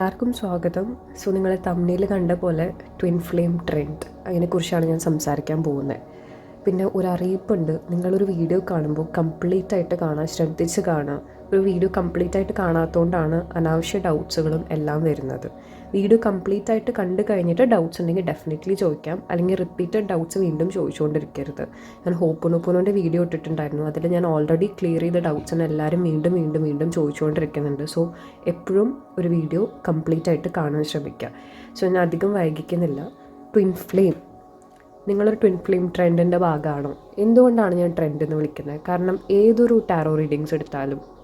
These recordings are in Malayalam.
എല്ലാവർക്കും സ്വാഗതം. സോ നിങ്ങളെ തമ്മിൽ കണ്ട പോലെ ട്വിൻ ഫ്ലെയിം ട്രെൻഡ് അതിനെക്കുറിച്ചാണ് ഞാൻ സംസാരിക്കാൻ പോകുന്നത്. പിന്നെ ഒരു അറിയിപ്പുണ്ട് നിങ്ങളൊരു വീഡിയോ കാണുമ്പോൾ കംപ്ലീറ്റ് ആയിട്ട് കാണാൻ ശ്രദ്ധിച്ച് കാണാം ഒരു വീഡിയോ കംപ്ലീറ്റ് ആയിട്ട് കാണാത്തതുകൊണ്ടാണ് അനാവശ്യ ഡൗട്ട്സുകളും എല്ലാം വരുന്നത്. വീഡിയോ കംപ്ലീറ്റ് ആയിട്ട് കണ്ടു കഴിഞ്ഞിട്ട് ഡൗട്ട്സ് ഉണ്ടെങ്കിൽ ഡെഫിനറ്റ്ലി ചോദിക്കാം. അല്ലെങ്കിൽ റിപ്പീറ്റഡ് ഡൗട്ട്സ് വീണ്ടും ചോദിച്ചുകൊണ്ടിരിക്കരുത്. ഞാൻ ഹോപ്പുനൊപ്പുനോന്റെ വീഡിയോ ഇട്ടിട്ടുണ്ടായിരുന്നു. അതിൽ ഞാൻ ഓൾറെഡി ക്ലിയർ ചെയ്ത ഡൗട്ട്സിന് എല്ലാവരും വീണ്ടും വീണ്ടും വീണ്ടും ചോദിച്ചുകൊണ്ടിരിക്കുന്നുണ്ട്. സോ എപ്പോഴും ഒരു വീഡിയോ കംപ്ലീറ്റ് ആയിട്ട് കാണാൻ ശ്രമിക്കുക. സോ ഞാൻ അധികം വൈകിക്കുന്നില്ല. ട്വിൻ ഫ്ലെയിം നിങ്ങളൊരു ട്വിൻ ഫ്ലെയിം ട്രെൻഡിന്റെ ഭാഗമാണോ? എന്തുകൊണ്ടാണ് ഞാൻ ട്രെൻഡ് എന്ന് വിളിക്കുന്നത്? കാരണം ഏതൊരു ടാറോ റീഡിങ്സ് എടുത്താലും.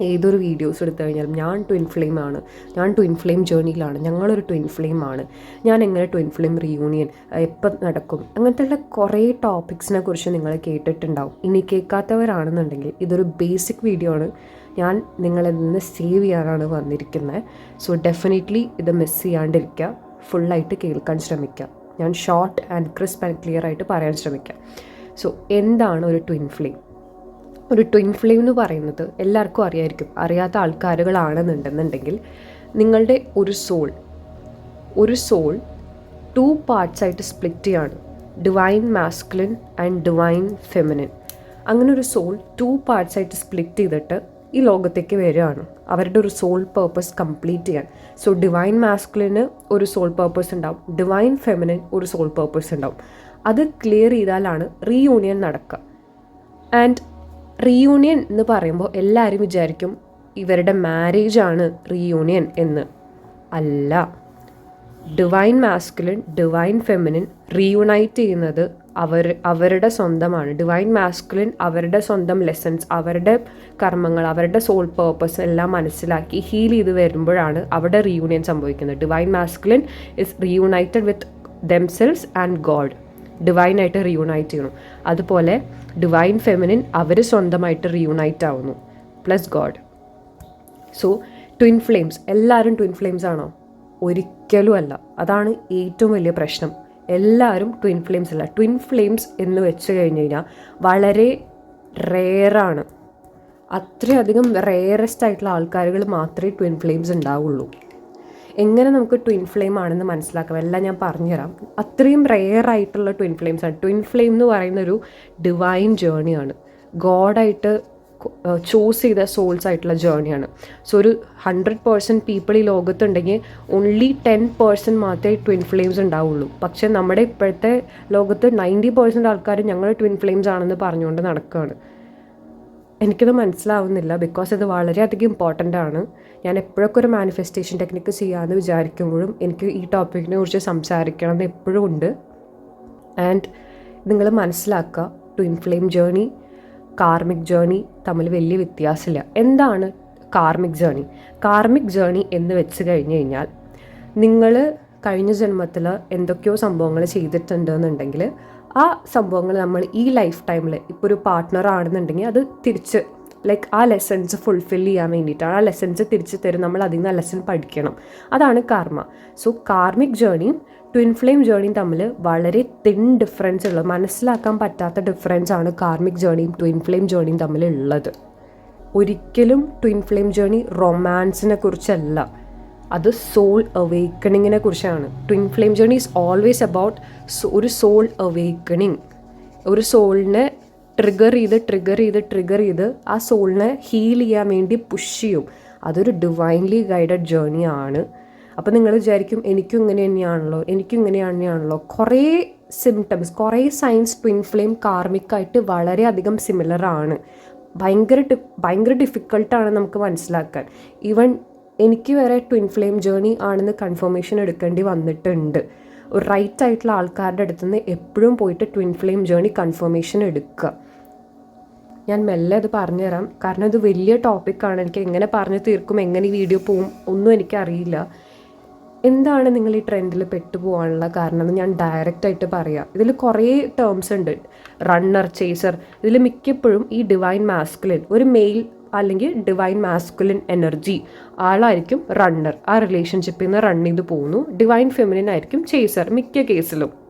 ഏതൊരു വീഡിയോസ് എടുത്തു കഴിഞ്ഞാലും ഞാൻ ട്വിൻ ഫ്ലെയിം ആണ്. ഞാൻ ട്വിൻ ഫ്ലെയിം ജേർണിയിലാണ് ഞങ്ങളൊരു ട്വിൻ ഫ്ലെയിം ആണ്. ഞാൻ എങ്ങനെ ട്വിൻ ഫ്ലെയിം റിയൂണിയൻ എപ്പം നടക്കും? അങ്ങനത്തെയുള്ള കുറേ ടോപ്പിക്സിനെ കുറിച്ച് നിങ്ങൾ കേട്ടിട്ടുണ്ടാവും. ഇനി കേൾക്കാത്തവരാണെന്നുണ്ടെങ്കിൽ ഇതൊരു ബേസിക് വീഡിയോ ആണ്. ഞാൻ നിങ്ങളെ നിന്ന് സേവ് ചെയ്യാനാണ് വന്നിരിക്കുന്നത് സോ ഡെഫിനറ്റ്ലി ഇത് മിസ് ചെയ്യാണ്ടിരിക്കുക. ഫുള്ളായിട്ട് കേൾക്കാൻ ശ്രമിക്കുക. ഞാൻ short and crisp and clear ആയിട്ട് പറയാൻ ശ്രമിക്കാം സോ എന്താണ് ഒരു ട്വിൻ ഫ്ലെയിം ഒരു ട്വിൻ ഫ്ലെയിം എന്ന് പറയുന്നത് എല്ലാവർക്കും അറിയായിരിക്കും. അറിയാത്ത ആൾക്കാരുകളാണെന്നുണ്ടെന്നുണ്ടെങ്കിൽ നിങ്ങളുടെ ഒരു സോൾ ഒരു സോൾ ടു പാർട്സ് ആയിട്ട് സ്പ്ലിറ്റ് ചെയ്യാണ്. Divine masculine and divine feminine അങ്ങനെ ഒരു സോൾ ടു പാർട്സ് ആയിട്ട് സ്പ്ലിറ്റ് ചെയ്തിട്ട് ഈ ലോകത്തേക്ക് വരികയാണ്. അവരുടെ ഒരു സോൾ പേർപ്പസ് കംപ്ലീറ്റ് ചെയ്യാൻ. സോ ഡിവൈൻ മാസ്കുലിന് ഒരു സോൾ പേർപ്പസ് ഉണ്ടാവും. ഡിവൈൻ ഫെമിനിൻ ഒരു സോൾ പേർപ്പസ് ഉണ്ടാവും. അത് ക്ലിയർ ചെയ്താലാണ് റീയൂണിയൻ നടക്കുക. ആൻഡ് റീയൂണിയൻ എന്ന് പറയുമ്പോൾ എല്ലാവരും വിചാരിക്കും ഇവരുടെ മാരേജ് ആണ് റീയൂണിയൻ എന്ന്. അല്ല. Divine masculine divine feminine reunite ചെയ്യുന്നത് അവർ അവരുടെ സ്വന്തമാണ്. ഡിവൈൻ മാസ്കുലിൻ അവരുടെ സ്വന്തം ലെസൺസ് അവരുടെ കർമ്മങ്ങൾ അവരുടെ സോൾ പേർപ്പസ് എല്ലാം മനസ്സിലാക്കി ഹീൽ ചെയ്ത് വരുമ്പോഴാണ് അവിടെ റീയൂണിയൻ സംഭവിക്കുന്നത്. Divine masculine is reunited with themselves and God ഡിവൈനായിട്ട് reunite ചെയ്യണം. അതുപോലെ ഡിവൈൻ ഫെമിനിൻ അവർ സ്വന്തമായിട്ട് റീയൂണൈറ്റ് ആവുന്നു. Plus God so twin flames എല്ലാവരും ട്വിൻ ഫ്ലെയിംസ് ആണോ? ഒരിക്കലും അല്ല. അതാണ് ഏറ്റവും വലിയ പ്രശ്നം. എല്ലാവരും ട്വിൻ ഫ്ലെയിംസ് അല്ല. ട്വിൻ ഫ്ലെയിംസ് എന്ന് വെച്ച് കഴിഞ്ഞ് കഴിഞ്ഞാൽ വളരെ റെയറാണ് അത്രയധികം റെയറസ്റ്റ് ആയിട്ടുള്ള ആൾക്കാരുകൾ മാത്രമേ ട്വിൻ ഫ്ലെയിംസ് ഉണ്ടാവുള്ളൂ. എങ്ങനെ നമുക്ക് ട്വിൻ ഫ്ലെയിം ആണെന്ന് മനസ്സിലാക്കാം. എല്ലാം ഞാൻ പറഞ്ഞുതരാം. അത്രയും റെയർ ആയിട്ടുള്ള ട്വിൻ ഫ്ലെയിംസ് ആണ്. ട്വിൻ ഫ്ലെയിം എന്ന് പറയുന്ന ഒരു ഡിവൈൻ ജേണിയാണ് ഗോഡായിട്ട് ചൂസ് ചെയ്ത സോൾസ് ആയിട്ടുള്ള ജേണിയാണ് സോ ഒരു ഹൺഡ്രഡ് പേഴ്സന്റ് പീപ്പിൾ ഈ ലോകത്തുണ്ടെങ്കിൽ ഓൺലി ടെൻ പേഴ്സന്റ് മാത്രമേ ട്വിൻ ഫ്ലെയിംസ് ഉണ്ടാവുള്ളൂ. പക്ഷേ നമ്മുടെ ഇപ്പോഴത്തെ ലോകത്ത് നയന്റി പേഴ്സന്റ് ആൾക്കാർ ഞങ്ങൾ ട്വിൻ ഫ്ലെയിംസ് ആണെന്ന് പറഞ്ഞുകൊണ്ട് നടക്കുകയാണ് എനിക്കത് മനസ്സിലാവുന്നില്ല. ബിക്കോസ് ഇത് വളരെയധികം ഇമ്പോർട്ടന്റ് ആണ്. ഞാൻ എപ്പോഴൊക്കെ ഒരു മാനിഫെസ്റ്റേഷൻ ടെക്നിക്ക് ചെയ്യാമെന്ന് വിചാരിക്കുമ്പോഴും എനിക്ക് ഈ ടോപ്പിക്കിനെ കുറിച്ച് സംസാരിക്കണം എന്ന് എപ്പോഴും ഉണ്ട്. ആൻഡ് നിങ്ങൾ മനസ്സിലാക്കുക twin flame journey karmic journey തമ്മിൽ വലിയ വ്യത്യാസമില്ല. എന്താണ് കാർമിക് ജേണി കാർമിക് ജേണി എന്ന് വെച്ച് കഴിഞ്ഞ് കഴിഞ്ഞാൽ നിങ്ങൾ കഴിഞ്ഞ ജന്മത്തിൽ എന്തൊക്കെയോ സംഭവങ്ങൾ ചെയ്തിട്ടുണ്ടെന്നുണ്ടെങ്കിൽ ആ സംഭവങ്ങൾ നമ്മൾ ഈ ലൈഫ് ടൈമിൽ ഇപ്പോൾ ഒരു പാർട്ട്ണർ ആണെന്നുണ്ടെങ്കിൽ അത് തിരിച്ച് ലൈക്ക് ആ ലെസൺസ് ഫുൾഫിൽ ചെയ്യാൻ വേണ്ടിയിട്ടാണ് ആ ലെസൺസ് തിരിച്ച് തരും. നമ്മൾ അതിൽ നിന്ന് ആ ലെസൺ പഠിക്കണം. അതാണ് കാർമ സോ കാർമിക് ജേണിയും ട്വിൻ ഫ്ലെയിം ജേണിയും തമ്മിൽ വളരെ തിൻ ഡിഫറൻസ് ഉള്ളത്. മനസ്സിലാക്കാൻ പറ്റാത്ത ഡിഫറൻസ് ആണ് കാർമിക് ജേണിയും ട്വിൻ ഫ്ലെയിം ജേണിയും തമ്മിൽ ഉള്ളത്. ഒരിക്കലും ട്വിൻ ഫ്ലെയിം ജേണി റൊമാൻസിനെ കുറിച്ചല്ല. അത് സോൾ അവേക്കണിങ്ങിനെ കുറിച്ചാണ്. Twin flame journey is always about ഒരു സോൾ അവേക്കണിങ് ഒരു സോളിനെ ട്രിഗർ ചെയ്ത് ട്രിഗർ ചെയ്ത് ട്രിഗർ ചെയ്ത് ആ സോളിനെ ഹീൽ ചെയ്യാൻ വേണ്ടി പുഷ് ചെയ്യും. അതൊരു ഡിവൈൻലി ഗൈഡഡ് ജേണി ആണ്. അപ്പോൾ നിങ്ങൾ വിചാരിക്കും എനിക്കും ഇങ്ങനെ തന്നെയാണല്ലോ എനിക്കും ഇങ്ങനെ തന്നെയാണല്ലോ. കുറേ സിംറ്റംസ് കുറേ സയൻസ് ട്വിൻ ഫ്ലെയിം കാർമിക്കായിട്ട് വളരെയധികം സിമിലർ ആണ്. ഭയങ്കര ഭയങ്കര ഡിഫിക്കൾട്ടാണ് നമുക്ക് മനസ്സിലാക്കാൻ. ഈവൻ എനിക്ക് വരെ ട്വിൻ ഫ്ലെയിം ജേണി ആണെന്ന് കൺഫർമേഷൻ എടുക്കേണ്ടി വന്നിട്ടുണ്ട്. റൈറ്റ് ആയിട്ടുള്ള ആൾക്കാരുടെ അടുത്ത് നിന്ന് എപ്പോഴും പോയിട്ട് ട്വിൻ ഫ്ലെയിം ജേണി കൺഫർമേഷൻ എടുക്കുക. ഞാൻ മെല്ലെ അത് പറഞ്ഞുതരാം. കാരണം ഇത് വലിയ ടോപ്പിക്കാണ് എനിക്ക് എങ്ങനെ പറഞ്ഞു തീർക്കും എങ്ങനെ ഈ വീഡിയോ പോവും ഒന്നും എനിക്കറിയില്ല. എന്താണ് നിങ്ങൾ ഈ ട്രെൻഡിൽ പെട്ടുപോകാനുള്ള കാരണം എന്ന് ഞാൻ ഡയറക്റ്റ് ആയിട്ട് പറയാം. ഇതിൽ കുറേ ടേംസ് ഉണ്ട്. റണ്ണർ ചേസർ ഇതിൽ മിക്കപ്പോഴും ഈ ഡിവൈൻ മാസ്കുലിൻ ഒരു മെയിൽ അല്ലെങ്കിൽ ഡിവൈൻ മാസ്കുലിൻ എനർജി ആളായിരിക്കും റണ്ണർ ആ റിലേഷൻഷിപ്പിൽ നിന്ന് റൺ ചെയ്ത് പോകുന്നു. ഡിവൈൻ ഫെമിനിൻ ആയിരിക്കും ചേസർ മിക്ക കേസിലും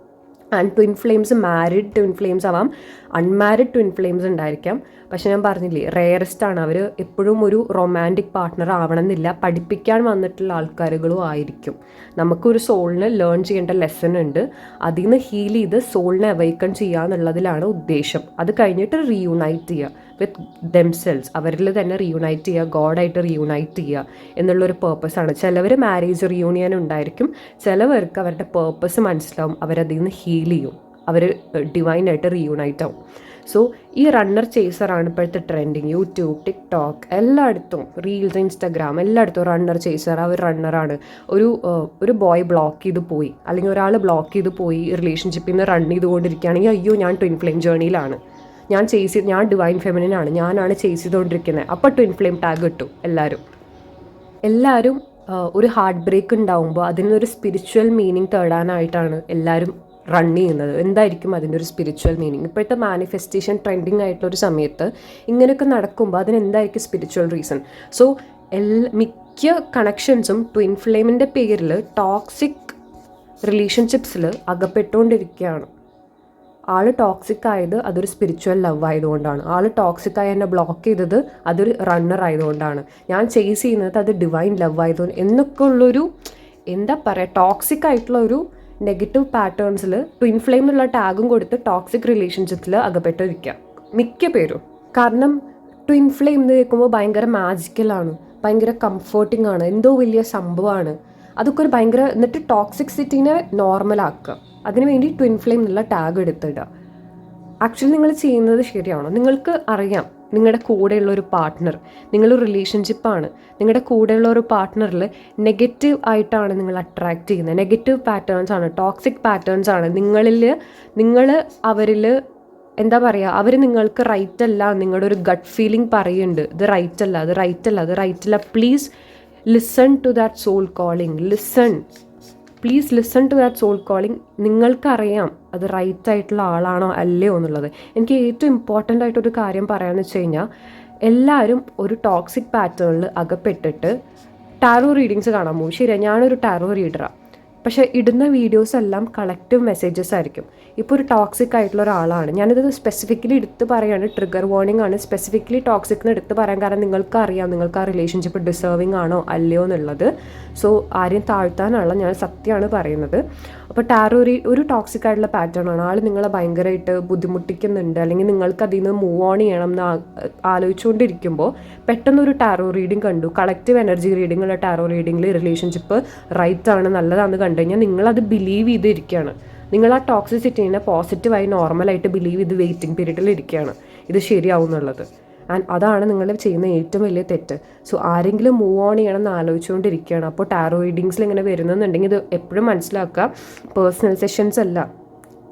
and twin flames married twin flames ആവാം. അൺമാരിഡ് ട്വിൻ ഫ്ലെയിംസ് ഉണ്ടായിരിക്കാം. പക്ഷെ ഞാൻ പറഞ്ഞില്ലേ റെയറസ്റ്റ് ആണ് അവർ എപ്പോഴും ഒരു റൊമാന്റിക് പാർട്ട്ണർ ആവണമെന്നില്ല. പഠിപ്പിക്കാൻ വന്നിട്ടുള്ള ആൾക്കാരുകളും ആയിരിക്കും. നമുക്കൊരു സോളിന് ലേൺ ചെയ്യേണ്ട ലെസൺ ഉണ്ട്. അതിൽ നിന്ന് ഹീൽ ചെയ്ത് സോളിനെ അവൈക്കൺ ചെയ്യുക എന്നുള്ളതിലാണ് ഉദ്ദേശം. അത് കഴിഞ്ഞിട്ട് റീയൂണൈറ്റ് ചെയ്യുക. വിത്ത് ദംസെൽസ് അവരിൽ തന്നെ റീയൂണൈറ്റ് ചെയ്യുക ഗോഡായിട്ട് റീയൂണൈറ്റ് ചെയ്യുക എന്നുള്ളൊരു പേർപ്പസാണ് ചിലവർ മാരേജ് റീയൂണിയൻ ഉണ്ടായിരിക്കും. ചിലവർക്ക് അവരുടെ പേർപ്പസ് മനസ്സിലാവും. അവരതിൽ നിന്ന് ഹീൽ ചെയ്യും. അവർ ഡിവൈനായിട്ട് റീയൂണൈറ്റ് ആവും. സോ ഈ റണ്ണർ ചേസറാണ് ഇപ്പോഴത്തെ ട്രെൻഡിങ് യൂട്യൂബ് ടിക്ടോക്ക് എല്ലായിടത്തും റീൽസ് ഇൻസ്റ്റാഗ്രാം എല്ലായിടത്തും റണ്ണർ ചേസർ അവർ റണ്ണറാണ് ഒരു ഒരു ബോയ് ബ്ലോക്ക് ചെയ്ത് പോയി. അല്ലെങ്കിൽ ഒരാൾ ബ്ലോക്ക് ചെയ്ത് പോയി റിലേഷൻഷിപ്പിൽ നിന്ന് റൺ ചെയ്തുകൊണ്ടിരിക്കുകയാണെങ്കിൽ അയ്യോ ഞാൻ ട്വിൻ ഫ്ലെയിം ജേണിയിലാണ് ഞാൻ ചേസ് ഞാൻ ഡിവൈൻ ഫെമിനിനാണ് ഞാനാണ് ചേസ് ചെയ്തുകൊണ്ടിരിക്കുന്നത് അപ്പോൾ ട്വിൻ ഫ്ലെയിം ടാഗ് കിട്ടും എല്ലാവരും എല്ലാവരും ഒരു ഹാർട്ട് ബ്രേക്ക് ഉണ്ടാവുമ്പോൾ അതിനൊരു സ്പിരിച്വൽ മീനിങ് തേടാനായിട്ടാണ് എല്ലാവരും റൺ ചെയ്യുന്നത്. എന്തായിരിക്കും അതിന്റെ ഒരു സ്പിരിച്വൽ മീനിങ് ഇപ്പോഴത്തെ മാനിഫെസ്റ്റേഷൻ ട്രെൻഡിങ് ആയിട്ടുള്ള ഒരു സമയത്ത് ഇങ്ങനെയൊക്കെ നടക്കുമ്പോൾ അതിനെന്തായിരിക്കും സ്പിരിച്വൽ റീസൺ സോ എല്ലാ മിക്ക കണക്ഷൻസും ട്വിൻ ഫ്ലെയിമിന്റെ പേരിൽ ടോക്സിക് റിലേഷൻഷിപ്സിൽ അകപ്പെട്ടുകൊണ്ടിരിക്കുകയാണ്. ആൾ ടോക്സിക് ആയത് അതൊരു സ്പിരിച്വൽ ലവ് ആയതുകൊണ്ടാണ്. ആൾ ടോക്സിക് ആയി എന്നെ ബ്ലോക്ക് ചെയ്തത് അതൊരു റണ്ണർ ആയതുകൊണ്ടാണ്. ഞാൻ ചേസ് ചെയ്യുന്നത് അത് ഡിവൈൻ ലവ് ആയതുകൊണ്ട് എന്നൊക്കെ ഉള്ളൊരു എന്താ പറയുക ടോക്സിക് ആയിട്ടുള്ള ഒരു നെഗറ്റീവ് പാറ്റേൺസിൽ ട്വിൻ ഫ്ലെയിം എന്നുള്ള ടാഗും കൊടുത്ത് ടോക്സിക് റിലേഷൻഷിപ്പിൽ അകപ്പെട്ടിരിക്കുക മിക്ക പേരും. കാരണം ട്വിൻ ഫ്ലെയിം എന്ന് കേൾക്കുമ്പോൾ ഭയങ്കര മാജിക്കലാണ് ഭയങ്കര കംഫർട്ടിംഗ് ആണ്. എന്തോ വലിയ സംഭവമാണ് അതൊക്കെ ഒരു ഭയങ്കര എന്നിട്ട് ടോക്സിക് സിറ്റിനെ നോർമലാക്കുക അതിനുവേണ്ടി ട്വിൻ ഫ്ലെയിം എന്നുള്ള ടാഗ് എടുത്തിടുക. ആക്ച്വലി നിങ്ങൾ ചെയ്യുന്നത് ശരിയാണോ? നിങ്ങൾക്ക് അറിയാം നിങ്ങളുടെ കൂടെയുള്ള ഒരു പാർട്ട്ണർ നിങ്ങൾ റിലേഷൻഷിപ്പാണ് നിങ്ങളുടെ കൂടെയുള്ള ഒരു പാർട്ട്ണറിൽ നെഗറ്റീവ് ആയിട്ടാണ് നിങ്ങൾ അട്രാക്റ്റ് ചെയ്യുന്നത്. നെഗറ്റീവ് പാറ്റേൺസ് ആണ് ടോക്സിക് പാറ്റേൺസ് ആണ്. നിങ്ങളിൽ നിങ്ങൾ അവരിൽ എന്താ പറയുക അവർ നിങ്ങൾക്ക് റൈറ്റ് അല്ല നിങ്ങളുടെ ഒരു ഗട്ട് ഫീലിംഗ് പറയുന്നുണ്ട്. ഇത് റൈറ്റ് അല്ല അത് റൈറ്റ് അല്ല അത് റൈറ്റ് അല്ല. Please listen to that soul calling listen please listen to that soul calling നിങ്ങൾക്കറിയാം അത് റൈറ്റ് ആയിട്ടുള്ള ആളാണോ അല്ലയോ എന്നുള്ളത്. എനിക്ക് ഏറ്റവും ഇമ്പോർട്ടന്റ് ആയിട്ടൊരു കാര്യം പറയാമെന്ന് വെച്ച് കഴിഞ്ഞാൽ എല്ലാവരും ഒരു ടോക്സിക് പാറ്റേണിൽ അകപ്പെട്ടിട്ട് ടാറോ റീഡിങ്സ് കാണാൻ പോകും. ശരിയാണ് ഞാനൊരു ടാറോ റീഡറാണ് പക്ഷേ ഇടുന്ന വീഡിയോസ് എല്ലാം കളക്റ്റീവ് മെസ്സേജസ് ആയിരിക്കും. ഇപ്പോൾ ഒരു ടോക്സിക് ആയിട്ടുള്ള ഒരാളാണ്. ഞാനിത് സ്പെസിഫിക്കലി എടുത്ത് പറയാണ് ട്രിഗർ വാർണിംഗ് ആണ്. സ്പെസിഫിക്കലി ടോക്സിക്കിന് എടുത്ത് പറയാൻ കാരണം നിങ്ങൾക്ക് അറിയാം നിങ്ങൾക്ക് ആ റിലേഷൻഷിപ്പ് ഡിസേർവിംഗ് ആണോ അല്ലയോ എന്നുള്ളത്. സോ ആരെയും താഴ്ത്താനുള്ള ഞാൻ സത്യമാണ് പറയുന്നത്. അപ്പോൾ ടാറോ ഒരു ഒരു ടോക്സിക് ആയിട്ടുള്ള പാറ്റേൺ ആണ്. ആൾ നിങ്ങളെ ഭയങ്കരമായിട്ട് ബുദ്ധിമുട്ടിക്കുന്നുണ്ട്. അല്ലെങ്കിൽ നിങ്ങൾക്ക് അതിൽ നിന്ന് മൂവ് ഓൺ ചെയ്യണം എന്ന് ആലോചിച്ചുകൊണ്ടിരിക്കുമ്പോൾ പെട്ടെന്നൊരു ടാറോ റീഡിംഗ് കണ്ടു. കളക്റ്റീവ് എനർജി റീഡിംഗ് ഉള്ള ടാറോ റീഡിങ്ങിൽ റിലേഷൻഷിപ്പ് റൈറ്റ് ആണ് നല്ലതാണെന്ന് കണ്ടു കഴിഞ്ഞാൽ നിങ്ങളത് ബിലീവ് ചെയ്തിരിക്കുകയാണ്. നിങ്ങൾ ആ ടോക്സിസിറ്റിനെ പോസിറ്റീവായി നോർമലായിട്ട് ബിലീവ് ചെയ്ത് വെയിറ്റിംഗ് പീരീഡിൽ ഇരിക്കുകയാണ്. ഇത് ശരിയാവും എന്നുള്ളത്. ആൻഡ് അതാണ് നിങ്ങൾ ചെയ്യുന്ന ഏറ്റവും വലിയ തെറ്റ്. സോ ആരെങ്കിലും മൂവ് ഓൺ ചെയ്യണം എന്ന് ആലോചിച്ചുകൊണ്ടിരിക്കുകയാണ്. അപ്പോൾ ടാറോ റീഡിങ്സിൽ ഇങ്ങനെ വരുന്നെന്നുണ്ടെങ്കിൽ ഇത് എപ്പോഴും മനസ്സിലാക്കുക. പേഴ്സണൽ സെഷൻസ് അല്ല.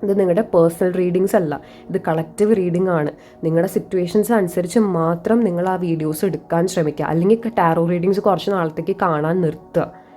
ഇത് നിങ്ങളുടെ പേഴ്സണൽ റീഡിങ്സ് അല്ല. ഇത് കളക്റ്റീവ് റീഡിംഗ് ആണ്. നിങ്ങളുടെ സിറ്റുവേഷൻസ് അനുസരിച്ച് മാത്രം നിങ്ങൾ ആ വീഡിയോസ് എടുക്കാൻ ശ്രമിക്കുക. അല്ലെങ്കിൽ ടാറോ റീഡിങ്സ് കുറച്ച് നാളത്തേക്ക് കാണാൻ നിർത്തുക.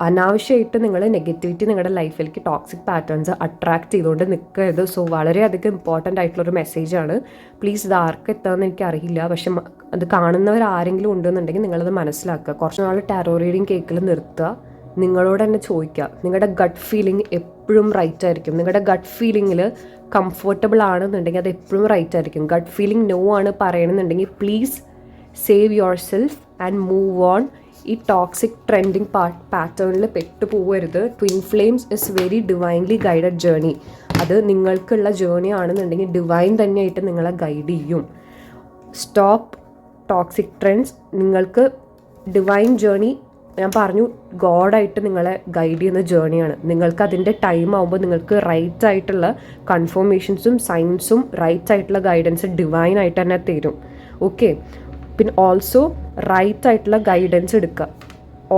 അനാവശ്യമായിട്ട് നിങ്ങൾ നെഗറ്റിവിറ്റി നിങ്ങളുടെ ലൈഫിലേക്ക് ടോക്സിക് പാറ്റേൺസ് അട്രാക്ട് ചെയ്തുകൊണ്ട് നിൽക്കരുത് സോ വളരെയധികം ഇമ്പോർട്ടന്റ് ആയിട്ടുള്ളൊരു മെസ്സേജാണ് പ്ലീസ് ഇത് ആർക്ക് എത്താമെന്ന് എനിക്കറിയില്ല പക്ഷെ അത് കാണുന്നവർ ആരെങ്കിലും ഉണ്ടെന്നുണ്ടെങ്കിൽ നിങ്ങളത് മനസ്സിലാക്കുക. കുറച്ച് നാൾ ടാരോ റീഡിങ് കേക്കിൽ നിർത്തുക. നിങ്ങളോട് തന്നെ ചോദിക്കുക. നിങ്ങളുടെ ഗട്ട് ഫീലിംഗ് എപ്പോഴും റൈറ്റ് ആയിരിക്കും. നിങ്ങളുടെ ഗട്ട് ഫീലിംഗിൽ കംഫർട്ടബിൾ ആണെന്നുണ്ടെങ്കിൽ അത് എപ്പോഴും റൈറ്റ് ആയിരിക്കും. ഗട്ട് ഫീലിംഗ് നോ ആണ് പറയണമെന്നുണ്ടെങ്കിൽ please save yourself and move on ഈ ടോക്സിക് ട്രെൻഡിങ് പാ പാറ്റേണിൽ പെട്ടുപോകരുത് twin flames is very divinely guided journey അത് നിങ്ങൾക്കുള്ള ജേണി ആണെന്നുണ്ടെങ്കിൽ ഡിവൈൻ തന്നെയായിട്ട് നിങ്ങളെ ഗൈഡ് ചെയ്യും. സ്റ്റോപ്പ് ടോക്സിക് ട്രെൻഡ്സ് നിങ്ങൾക്ക് ഡിവൈൻ ജേണി ഞാൻ പറഞ്ഞു ഗോഡായിട്ട് നിങ്ങളെ ഗൈഡ് ചെയ്യുന്ന ജേണിയാണ് നിങ്ങൾക്ക് അതിന്റെ ടൈം ആകുമ്പോൾ നിങ്ങൾക്ക് റൈറ്റ് ആയിട്ടുള്ള കൺഫർമേഷൻസും സയൻസും റൈറ്റ് ആയിട്ടുള്ള ഗൈഡൻസ് ഡിവൈൻ ആയിട്ട് തന്നെ തരും. ഓക്കെ പിന്നെ ഓൾസോ റൈറ്റ് ആയിട്ടുള്ള ഗൈഡൻസ് എടുക്കുക.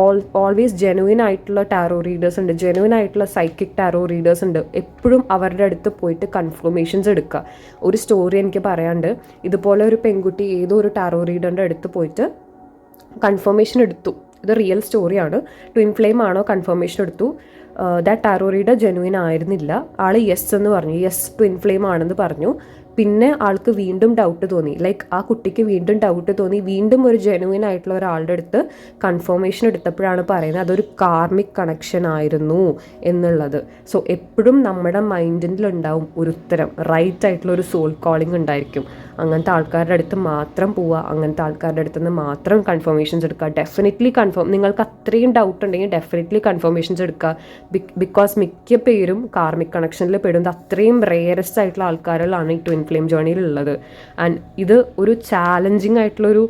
ഓൾ ഓൾവേസ് ജെനുവിൻ ആയിട്ടുള്ള ടാറോ റീഡേഴ്സ് ഉണ്ട്. ജെനുവിൻ ആയിട്ടുള്ള സൈക്കിക് ടാറോ റീഡേഴ്സ് ഉണ്ട്. എപ്പോഴും അവരുടെ അടുത്ത് പോയിട്ട് കൺഫർമേഷൻസ് എടുക്കുക. ഒരു സ്റ്റോറി എനിക്ക് പറയാണ്ട് ഇതുപോലെ ഒരു പെൺകുട്ടി ഏതോ ഒരു ടാറോ റീഡറിന്റെ അടുത്ത് പോയിട്ട് കൺഫർമേഷൻ എടുത്തു. ഇത് റിയൽ സ്റ്റോറിയാണ് ട്വിൻ ഫ്ലെയിം ആണോ കൺഫർമേഷൻ എടുത്തു. ദാറ്റ് ടാറോ റീഡർ ജെനുവിൻ ആയിരുന്നില്ല. ആൾ യെസ് എന്ന് പറഞ്ഞു. യെസ് ട്വിൻ ഫ്ലെയിം ആണെന്ന് പറഞ്ഞു. പിന്നെ ആൾക്ക് വീണ്ടും ഡൗട്ട് തോന്നി. ലൈക്ക് ആ കുട്ടിക്ക് വീണ്ടും ഡൗട്ട് തോന്നി. വീണ്ടും ഒരു ജെനുവിൻ ആയിട്ടുള്ള ഒരാളുടെ അടുത്ത് കൺഫർമേഷൻ എടുത്തപ്പോഴാണ് പറയുന്നത് അതൊരു കാർമിക് കണക്ഷൻ ആയിരുന്നു എന്നുള്ളത്. സോ എപ്പോഴും നമ്മുടെ മൈൻഡിലുണ്ടാവും ഒരു ഉത്തരം. റൈറ്റ് ആയിട്ടുള്ള ഒരു സോൾ കോളിംഗ് ഉണ്ടായിരിക്കും. അങ്ങനത്തെ ആൾക്കാരുടെ അടുത്ത് മാത്രം പോവുക അങ്ങനത്തെ ആൾക്കാരുടെ അടുത്ത് നിന്ന് മാത്രം കൺഫർമേഷൻസ് എടുക്കുക. ഡെഫിനറ്റ്ലി കൺഫേം നിങ്ങൾക്ക് അത്രയും ഡൗട്ട് ഉണ്ടെങ്കിൽ ഡെഫിനറ്റ്ലി കൺഫർമേഷൻസ് എടുക്കുക. ബിക്കോസ് മിക്ക പേരും കാർമിക് കണക്ഷനിൽ പെടുന്നത് അത്രയും റെയറസ്റ്റ് ആയിട്ടുള്ള ആൾക്കാരുകളാണ് ഈ ട്വിൻ ഫ്ലെയിം ജേണിയിൽ ഉള്ളത് ആൻഡ് ഇത് ഒരു ചാലഞ്ചിങ് ആയിട്ടുള്ളൊരു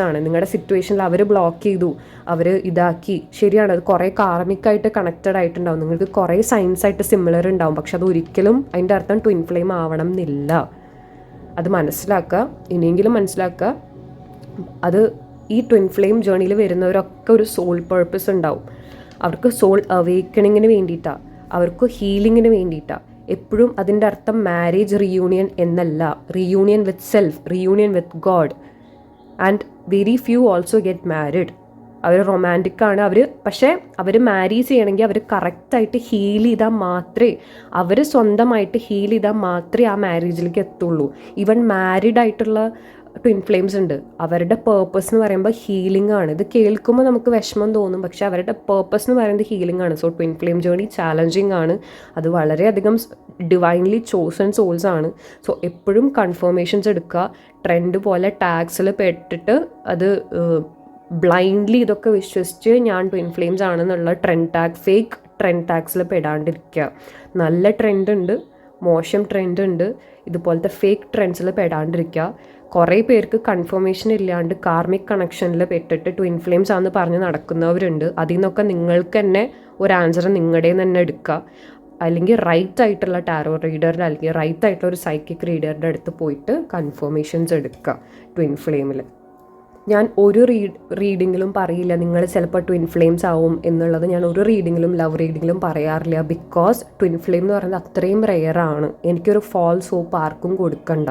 ആണ് നിങ്ങളുടെ സിറ്റുവേഷനിൽ അവർ ബ്ലോക്ക് ചെയ്തു. അവർ ഇതാക്കി. ശരിയാണ് അത് കുറേ കാർമിക്കായിട്ട് കണക്റ്റഡ് ആയിട്ടുണ്ടാവും. നിങ്ങൾക്ക് കുറേ സയൻസ് ആയിട്ട് സിമിലർ ഉണ്ടാവും. പക്ഷെ അത് ഒരിക്കലും അതിന്റെ അർത്ഥം ട്വിൻ ഫ്ലെയിം ആവണം എന്നില്ല. അത് മനസ്സിലാക്കുക. ഇനിയെങ്കിലും മനസ്സിലാക്കുക. അത് ഈ ട്വിൻ ഫ്ലെയിം ജേണിയിൽ വരുന്നവരൊക്കെ ഒരു സോൾ പേർപ്പസ് ഉണ്ടാവും. അവർക്ക് സോൾ അവേക്കണിങ്ങിന് വേണ്ടിയിട്ടാണ് അവർക്ക് ഹീലിങ്ങിന് വേണ്ടിയിട്ടാണ് എപ്പോഴും അതിന്റെ അർത്ഥം മാരേജ് റീയൂണിയൻ എന്നല്ല. Reunion with self reunion with God and very few also get married അവർ റൊമാന്റിക്കാണ് അവർ പക്ഷേ അവർ മാരീസ് ചെയ്യണമെങ്കിൽ അവർ കറക്റ്റായിട്ട് ഹീൽ ചെയ്താൽ മാത്രമേ അവർ സ്വന്തമായിട്ട് ഹീൽ ചെയ്താൽ മാത്രമേ ആ മാരേജിലേക്ക് എത്തുള്ളൂ. ഈവൻ മാരീഡ് ആയിട്ടുള്ള ട്വിൻ ഫ്ലെയിംസ് ഉണ്ട്. അവരുടെ പേർപ്പസ് എന്ന് പറയുമ്പോൾ ഹീലിംഗ് ആണ്. ഇത് കേൾക്കുമ്പോൾ നമുക്ക് വിഷമം തോന്നും. പക്ഷേ അവരുടെ പേർപ്പസ് എന്ന് പറയുന്നത് ഹീലിംഗ് ആണ്. So twin flame journey challenging ആണ്. അത് വളരെയധികം ഡിവൈൻലി ചോസൺ സോൾസ് ആണ്. സോ എപ്പോഴും കൺഫർമേഷൻസ് എടുക്കുക. ട്രെൻഡ് പോലെ ടാക്സിൽ പെട്ടിട്ട് അത് ബ്ലൈൻഡ്ലി ഇതൊക്കെ വിശ്വസിച്ച് ഞാൻ ട്വിൻ ഫ്ലെയിംസ് ആണെന്നുള്ള ട്രെൻഡ് ടാഗ് ഫേക്ക് ട്രെൻഡ് ടാക്സിൽ പെടാണ്ടിരിക്കുക. നല്ല ട്രെൻഡ് ഉണ്ട്. മോശം ട്രെൻഡ് ഉണ്ട്. ഇതുപോലത്തെ ഫേക്ക് ട്രെൻഡ്സിൽ പെടാണ്ടിരിക്കുക കുറേ പേർക്ക് കൺഫർമേഷൻ ഇല്ലാണ്ട് കാർമിക് കണക്ഷനിൽ പെട്ടിട്ട് ട്വിൻ ഫ്ലെയിംസ് ആണെന്ന് പറഞ്ഞ് നടക്കുന്നവരുണ്ട്. അതിൽ നിന്നൊക്കെ നിങ്ങൾക്ക് തന്നെ ഒരു ആൻസർ നിങ്ങളുടെ തന്നെ എടുക്കുക അല്ലെങ്കിൽ റൈറ്റ് ആയിട്ടുള്ള ടാരോ റീഡറിന്റെ അല്ലെങ്കിൽ റൈറ്റ് ആയിട്ടുള്ള ഒരു സൈക്കിക് റീഡറിന്റെ അടുത്ത് പോയിട്ട് കൺഫർമേഷൻസ് എടുക്കുക ട്വിൻ ഫ്ലെയിമിൽ ഞാൻ ഒരു റീഡ് റീഡിങ്ങിലും പറയില്ല. നിങ്ങൾ ചിലപ്പോൾ ട്വിൻ ഫ്ലെയിംസ് ആവും എന്നുള്ളത് ഞാൻ ഒരു റീഡിങ്ങിലും ലവ് റീഡിങ്ങിലും പറയാറില്ല. ബിക്കോസ് ട്വിൻ ഫ്ലെയിം എന്ന് പറയുന്നത് അത്രയും റെയറാണ് എനിക്കൊരു ഫോൾസ് ഹോപ്പ് ആർക്കും കൊടുക്കണ്ട.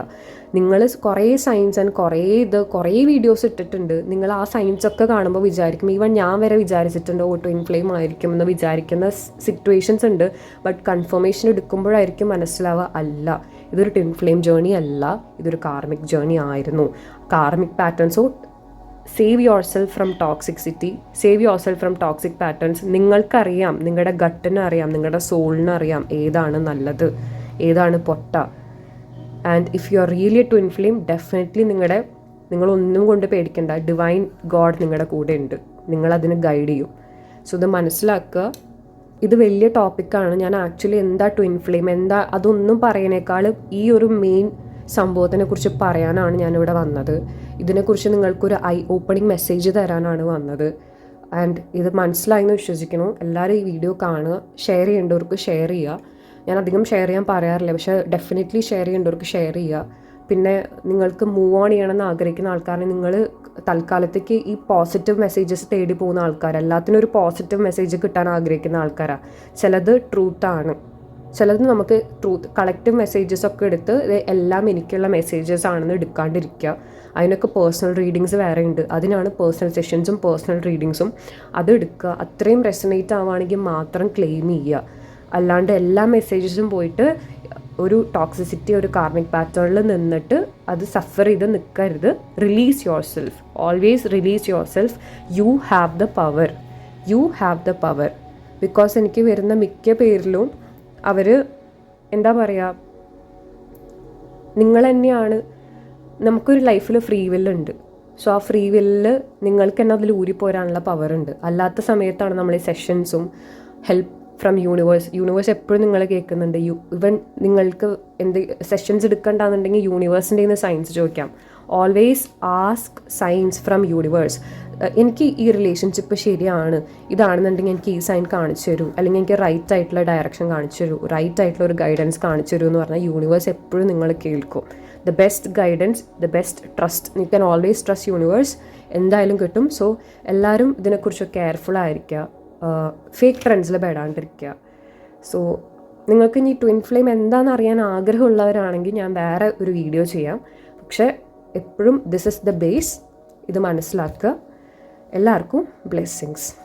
നിങ്ങൾ കുറേ സയൻസ് ആൻഡ് കുറേ ഇത് കുറേ വീഡിയോസ് ഇട്ടിട്ടുണ്ട്. നിങ്ങൾ ആ സയൻസ് ഒക്കെ കാണുമ്പോൾ വിചാരിക്കും ഈവൻ ഞാൻ വരെ വിചാരിച്ചിട്ടുണ്ട് ഓ ട്വിൻ ഫ്ലെയിം ആയിരിക്കും എന്ന് വിചാരിക്കുന്ന സിറ്റുവേഷൻസ് ഉണ്ട്. ബട്ട് കൺഫർമേഷൻ എടുക്കുമ്പോഴായിരിക്കും മനസ്സിലാവുക അല്ല ഇതൊരു ട്വിൻ ഫ്ലെയിം ജേണി അല്ല. ഇതൊരു കാർമിക് ജേണി ആയിരുന്നു. Karmic പാറ്റേൺസോ save yourself from toxicity save yourself from toxic patterns നിങ്ങൾക്കറിയാം നിങ്ങളുടെ ഗട്ടിന് അറിയാം നിങ്ങളുടെ സോളിന് അറിയാം ഏതാണ് നല്ലത് ഏതാണ് പൊട്ട. And if you are really to inflame definitely നിങ്ങളുടെ നിങ്ങളൊന്നും കൊണ്ട് പേടിക്കേണ്ട. ഡിവൈൻ ഗോഡ് നിങ്ങളുടെ കൂടെ ഉണ്ട്. നിങ്ങളതിന് ഗൈഡ് ചെയ്യും. സോ ഇത് മനസ്സിലാക്കുക. ഇത് വലിയ ടോപ്പിക്കാണ് ഞാൻ ആക്ച്വലി എന്താ ട്വിൻ ഫ്ലെയിം എന്താ അതൊന്നും പറയണേക്കാൾ ഈ ഒരു മെയിൻ സംഭവത്തിനെ കുറിച്ച് പറയാനാണ് ഞാനിവിടെ വന്നത്. ഇതിനെക്കുറിച്ച് നിങ്ങൾക്കൊരു ഐ ഓപ്പണിംഗ് മെസ്സേജ് തരാനാണ് വന്നത്. ആൻഡ് ഇത് മനസ്സിലായി എന്ന് വിശ്വസിക്കുന്നു. എല്ലാവരും ഈ വീഡിയോ കാണുക ഷെയർ ചെയ്യേണ്ടവർക്ക് ഷെയർ ചെയ്യുക. ഞാൻ അധികം ഷെയർ ചെയ്യാൻ പറയാറില്ല. പക്ഷേ ഡെഫിനറ്റ്ലി ഷെയർ ചെയ്യേണ്ടവർക്ക് ഷെയർ ചെയ്യുക. പിന്നെ നിങ്ങൾക്ക് മൂവ് ഓൺ ചെയ്യണമെന്ന് ആഗ്രഹിക്കുന്ന ആൾക്കാരെ നിങ്ങൾ തൽക്കാലത്തേക്ക് ഈ പോസിറ്റീവ് മെസ്സേജസ് തേടി പോകുന്ന ആൾക്കാർ എല്ലാത്തിനും ഒരു പോസിറ്റീവ് മെസ്സേജ് കിട്ടാൻ ആഗ്രഹിക്കുന്ന ആൾക്കാരാണ് ചിലത് ട്രൂത്താണ് ചിലത് നമുക്ക് ട്രൂത്ത് കളക്റ്റീവ് മെസ്സേജസ് ഒക്കെ എടുത്ത് എല്ലാം എനിക്കുള്ള മെസ്സേജസ് ആണെന്ന് എടുക്കാണ്ടിരിക്കുക. അതിനൊക്കെ പേഴ്സണൽ റീഡിങ്സ് വേറെ ഉണ്ട്. അതിനാണ് പേഴ്സണൽ സെഷൻസും പേഴ്സണൽ റീഡിങ്സും അത് എടുക്കുക. അത്രയും റെസനേറ്റ് ആവുകയാണെങ്കിൽ മാത്രം ക്ലെയിം ചെയ്യുക. അല്ലാണ്ട് എല്ലാ മെസ്സേജസും പോയിട്ട് ഒരു ടോക്സിസിറ്റി ഒരു കാർമിക് പാറ്റേണിൽ നിന്നിട്ട് അത് സഫർ ചെയ്ത് നിൽക്കരുത്. Release yourself always release yourself you have the power you have the power because എനിക്ക് വരുന്ന മിക്ക പേരിലും അവർ എന്താ പറയുക നിങ്ങൾ തന്നെയാണ് നമുക്കൊരു ലൈഫിൽ ഫ്രീ വില്ലുണ്ട് സോ ആ ഫ്രീ വില്ലിൽ നിങ്ങൾക്ക് തന്നെ അതിൽ ഊരിപ്പോരാനുള്ള പവർ ഉണ്ട്. അല്ലാത്ത സമയത്താണ് നമ്മൾ ഈ സെഷൻസും ഹെൽപ്പ് ഫ്രം യൂണിവേഴ്സ് യൂണിവേഴ്സ് എപ്പോഴും നിങ്ങൾ കേൾക്കുന്നുണ്ട്. യു ഇവൻ നിങ്ങൾക്ക് എന്ത് സെഷൻസ് എടുക്കണ്ടെന്നുണ്ടെങ്കിൽ യൂണിവേഴ്സിന്റെ നിന്ന് സയൻസ് ചോദിക്കാം. Always ask signs from universe എനിക്ക് ഈ റിലേഷൻഷിപ്പ് ശരിയാണ് ഇതാണെന്നുണ്ടെങ്കിൽ എനിക്ക് ഈ സൈൻ കാണിച്ചു തരൂ. അല്ലെങ്കിൽ എനിക്ക് റൈറ്റ് ആയിട്ടുള്ള ഡയറക്ഷൻ കാണിച്ചു തരൂ. റൈറ്റ് ആയിട്ടുള്ള ഒരു ഗൈഡൻസ് കാണിച്ചു തരൂ എന്ന് പറഞ്ഞാൽ യൂണിവേഴ്സ് എപ്പോഴും നിങ്ങൾ കേൾക്കും. The best guidance the best trust you can always trust universe എന്തായാലും കിട്ടും. സോ എല്ലാവരും ഇതിനെക്കുറിച്ച് കെയർഫുൾ ആയിരിക്കുക. ഫേക്ക് ട്രെൻഡ്സിൽ പെടാണ്ടിരിക്കുക. സോ നിങ്ങൾക്ക് ഇനി ട്വിൻ ഫ്ലെയിം എന്താണെന്ന് അറിയാൻ ആഗ്രഹമുള്ളവരാണെങ്കിൽ ഞാൻ വേറെ ഒരു വീഡിയോ ചെയ്യാം. പക്ഷേ എപ്പോഴും ദിസ് ഇസ് ദ ബേസ് ഇത് മനസ്സിലാക്കുക. എല്ലാവർക്കും ബ്ലെസ്സിങ്സ്